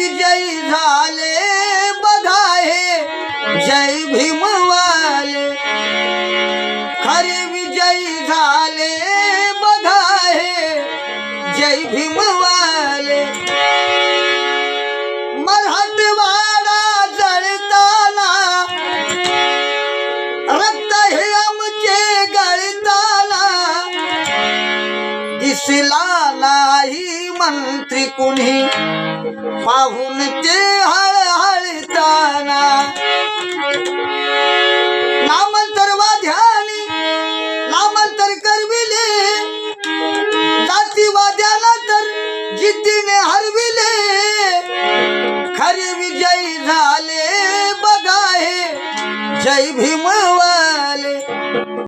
विजयी झाले बघा हे. जय भीमवाले. खरे विजयी झाले बघा हे. जय भीमवाले. मराठवाडा जळताना रक्त हे आमचे गळताना. दिसला नाही मंत्री कुणी. पाहून ते हळहळताना नामंतर वाद्यानी नामंतर करविले. जातीवाद्याला तर जिद्दीने हरविले. खरे विजयी झाले बघा हे जय भीमवाले.